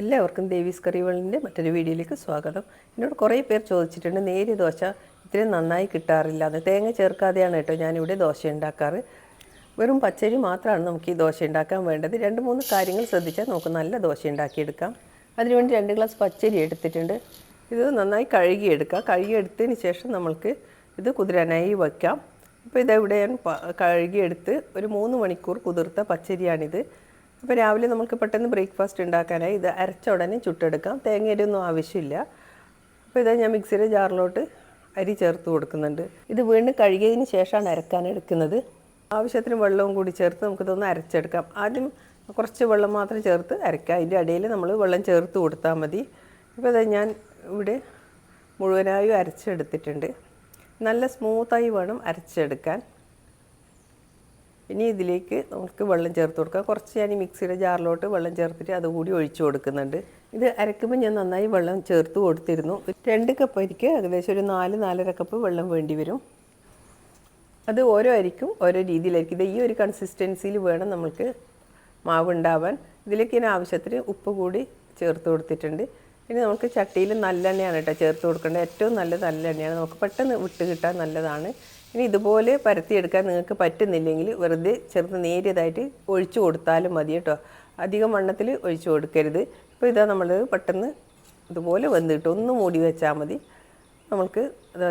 എല്ലാവർക്കും ദേവീസ് കറികളിന്റെ മറ്റൊരു വീഡിയോയിലേക്ക് സ്വാഗതം. എന്നോട് കുറേ പേർ ചോദിച്ചിട്ടുണ്ട് നേരിയ ദോശ ഇത്രയും നന്നായി കിട്ടാറില്ല. എന്ന് തേങ്ങ ചേർക്കാതെയാണ് കേട്ടോ ഞാനിവിടെ ദോശ ഉണ്ടാക്കാറ്. വെറും പച്ചരി മാത്രമാണ് നമുക്ക് ഈ ദോശ ഉണ്ടാക്കാൻ വേണ്ടത്. രണ്ട് മൂന്ന് കാര്യങ്ങൾ ശ്രദ്ധിച്ചാൽ നമുക്ക് നല്ല ദോശ ഉണ്ടാക്കിയെടുക്കാം. അതിനുവേണ്ടി രണ്ട് ഗ്ലാസ് പച്ചരി എടുത്തിട്ടുണ്ട്. ഇത് നന്നായി കഴുകിയെടുക്കുക കഴുകിയെടുത്തതിന് ശേഷം നമ്മൾക്ക് ഇത് കുതിരാനായി വയ്ക്കാം. അപ്പോൾ ഇതെവിടെ ഞാൻ കഴുകിയെടുത്ത് ഒരു മൂന്ന് മണിക്കൂർ കുതിർത്ത പച്ചരിയാണിത്. അപ്പോൾ രാവിലെ നമുക്ക് പെട്ടെന്ന് ബ്രേക്ക്ഫാസ്റ്റ് ഉണ്ടാക്കാനായി ഇത് അരച്ച ഉടനെ ചുട്ടെടുക്കാം. തേങ്ങയൊന്നും ആവശ്യമില്ല. അപ്പോൾ ഇത് ഞാൻ മിക്സിയുടെ ജാറിലോട്ട് അരി ചേർത്ത് കൊടുക്കുന്നുണ്ട്. ഇത് വീണ്ടും കഴുകിയതിന് ശേഷമാണ് അരക്കാൻ എടുക്കുന്നത്. ആവശ്യത്തിന് വെള്ളവും കൂടി ചേർത്ത് നമുക്കിതൊന്ന് അരച്ചെടുക്കാം. ആദ്യം കുറച്ച് വെള്ളം മാത്രം ചേർത്ത് അരക്കാം അതിന്റെ ഇടയിൽ നമ്മൾ വെള്ളം ചേർത്ത് കൊടുത്താൽ മതി. ഇപ്പോൾ ഇത് ഞാൻ ഇവിടെ മുഴുവനായും അരച്ചെടുത്തിട്ടുണ്ട്. നല്ല സ്മൂത്തായി വേണം അരച്ചെടുക്കാൻ. ഇനി ഇതിലേക്ക് നമുക്ക് വെള്ളം ചേർത്ത് കൊടുക്കാം. കുറച്ച് ഞാൻ ഈ മിക്സിയുടെ ജാറിലോട്ട് വെള്ളം ചേർത്തിട്ട് അതുകൂടി ഒഴിച്ചു കൊടുക്കുന്നുണ്ട്. ഇത് അരക്കുമ്പോൾ ഞാൻ നന്നായി വെള്ളം ചേർത്ത് കൊടുത്തിരുന്നു. രണ്ട് കപ്പ് അരിക്ക് ഏകദേശം ഒരു നാല് നാലര കപ്പ് വെള്ളം വേണ്ടി വരും. അത് ഓരോ അരിക്കും ഓരോ രീതിയിലായിരിക്കും. ഇത് ഈ ഒരു കൺസിസ്റ്റൻസിയിൽ വേണം നമുക്ക് മാവ് ഉണ്ടാവാൻ. ഇതിലേക്ക് ഞാൻ ആവശ്യത്തിന് ഉപ്പ് കൂടി ചേർത്ത് കൊടുത്തിട്ടുണ്ട്. ഇനി നമുക്ക് ചട്ടിയിൽ നല്ലെണ്ണയാണ് കേട്ടോ ചേർത്ത് കൊടുക്കേണ്ടത്. ഏറ്റവും നല്ല നല്ലെണ്ണയാണ്. നമുക്ക് പെട്ടെന്ന് വിട്ട് കിട്ടാൻ നല്ലതാണ്. ഇനി ഇതുപോലെ പരത്തിയെടുക്കാൻ നിങ്ങൾക്ക് പറ്റുന്നില്ലെങ്കിൽ വെറുതെ ചെറുത് നേരിയതായിട്ട് ഒഴിച്ചു കൊടുത്താലും മതി കേട്ടോ. അധികം വണ്ണത്തിൽ ഒഴിച്ചു കൊടുക്കരുത്. ഇപ്പോൾ ഇതാ നമ്മൾ പെട്ടെന്ന് ഇതുപോലെ വെന്തിട്ട് ഒന്ന് മൂടി വെച്ചാൽ മതി. നമുക്ക്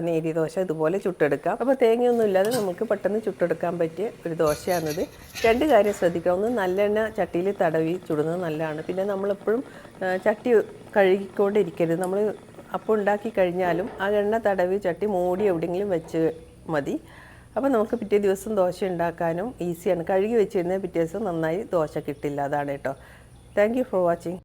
നേരിയ ദോശ ഇതുപോലെ ചുട്ടെടുക്കാം. അപ്പോൾ തേങ്ങയൊന്നും ഇല്ലാതെ നമുക്ക് പെട്ടെന്ന് ചുട്ടെടുക്കാൻ പറ്റിയ ഒരു ദോശയാണിത്. രണ്ട് കാര്യം ശ്രദ്ധിക്കുക ഒന്ന് നല്ലെണ്ണ ചട്ടിയിൽ തടവി ചുടുന്നത് നല്ലതാണ്. പിന്നെ നമ്മളെപ്പോഴും ചട്ടി കഴുകിക്കൊണ്ടിരിക്കരുത്. നമ്മൾ അപ്പോൾ ഉണ്ടാക്കി കഴിഞ്ഞാലും ആ എണ്ണ തടവി ചട്ടി മൂടി എവിടെയെങ്കിലും വെച്ച് മതി. അപ്പോൾ നമുക്ക് പിറ്റേ ദിവസം ദോശ ഉണ്ടാക്കാനും ഈസിയാണ് കഴുകി വെച്ചിരുന്നാൽ പിറ്റേ ദിവസം നന്നായി ദോശ കിട്ടില്ല. അതാണ് കേട്ടോ. Thank for watching